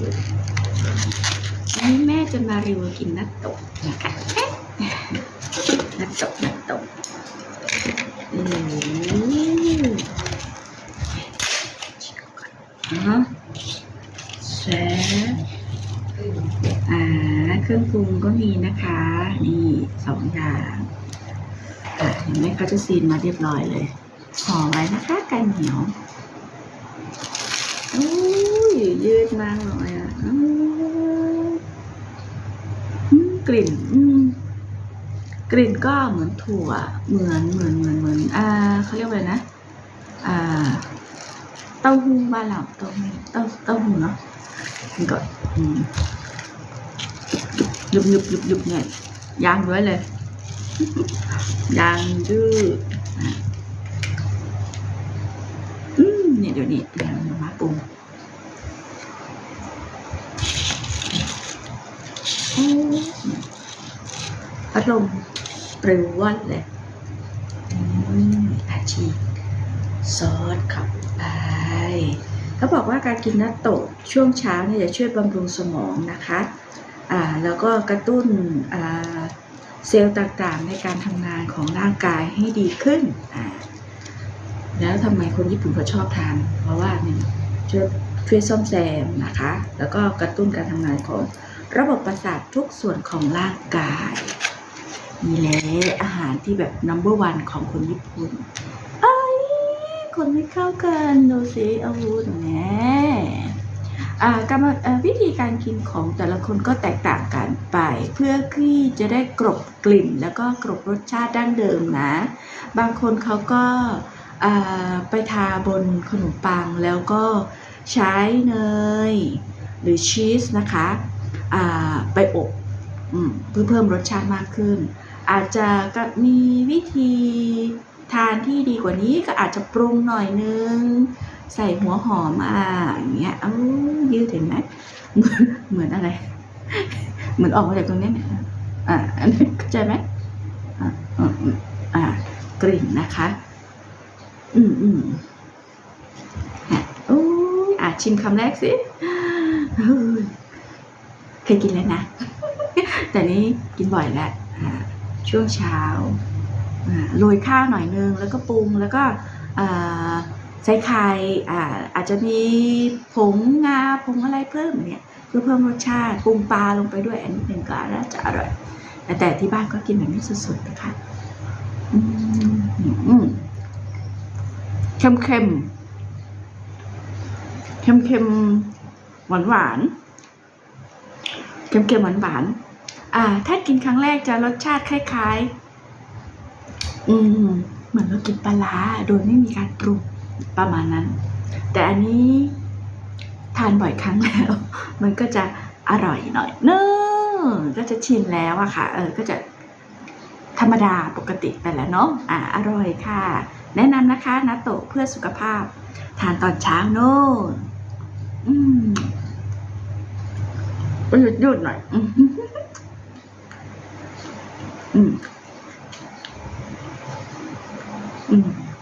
วันนี้แม่จะมารีวิวกินนัตโตะนะคะนัตโตะนัตโตะอืมอ๋อแซ่บอ่า เครื่องปรุงก็มีนะคะ นี่สองอย่างอะเห็นไหมเขาจะซีนมาเรียบร้อยเลยห่อไว้นะคะกันเหนียว ยยืดมากเลยอะอืมอืมกลิ่นกลิ่นก็เหมือนถั่ว เหมือนเหมือนเหมือนเหมือนอ่าเขาเรียกว่าอะไรนะ อ่า เต้าหู้บ้านเราเต้าหู้เต้าเต้าหู้เนาะมันก็ยุบยุบยุบยุบเนี่ยยางด้วยเลยยางดื้ออืมเนี่ยเดี๋ยวนี้เดี๋ยวมาปรุงโอ้ พัดลมปริววัดเลยอืมอาชีพซอสข้าไปเขาบอกว่าการกินนัตโตะช่วงเช้าเนี่ยจะช่วยบำรุงสมองนะคะอ่าแล้วก็กระตุ้นอ่าเซลล์ต่างๆในการทำงานของร่างกายให้ดีขึ้นอ่าแล้วทำไมคนญี่ปุ่นเขาชอบทาน เพราะว่าเนี่ยช่วยช่วยซ่อมแซมนะคะ แล้วก็กระตุ้นการทำงานของ ระบบประสาททุกส่วนของร่างกาย นี่แหละอาหารที่แบบ number one ของคนญี่ปุ่นเอ้ยคนไม่เข้ากันดูสิอาวุธแหมอ่ากรรมวิธีการกินของแต่ละคนก็แตกต่างกันไป เพื่อที่จะได้กรบกลิ่น แล้วก็กรบรสชาติดั้งเดิมนะ บางคนเขาก็ไปทาบนขนมปังแล้วก็ใช้เนย หรือชีสนะคะ ไปอบเพื่อเพิ่มรสชาติมากขึ้น อาจจะก็มีวิธีทานที่ดีกว่านี้ก็อาจจะปรุงหน่อยนึง ใส่หัวหอมอะอย่างเงี้ยเอ้ายืดเห็นไหมเหมือนเหมือนอะไร เหมือนออกมาจากตรงนี้เนี่ยอ่าเข้าใจไหมอ่าอ่ากลิ่นนะคะ อืมอืมอะโอ้อะชิมคำแรกสิ เคยกินแล้วนะ แต่นี้กินบ่อยแล้วช่วงเช้าโรยข้าวหน่อยนึง แล้วก็ปรุงแล้วก็ใส่ไข่อาจจะมีผงงาผงอะไรเพิ่มเนี่ยเพื่อเพิ่มรสชาติปรุงปลาลงไปด้วยอันนี้หนึ่งก็น่าจะอร่อยแต่ที่บ้านก็กินแบบนี้สุดๆนะคะเค็มเค็มเค็มเค็มหวานหวานๆ เค็มเค็มหวานๆอ่า ถ้ากินครั้งแรกจะรสชาติคล้ายๆ อืม เหมือนเรากินปลาร้าโดยไม่มีการปรุงประมาณนั้น แต่อันนี้ทานบ่อยครั้งแล้ว มันก็จะอร่อยหน่อยเนอะก็จะชินแล้วอะค่ะ เออ ก็จะธรรมดาปกติไปแหละเนาะ อ่า อร่อยค่ะ แนะนำนะคะนาโตะเพื่อสุขภาพ ทานตอนเช้าโน่นอืม หยุดหยุดหน่อย อืม อืมอืม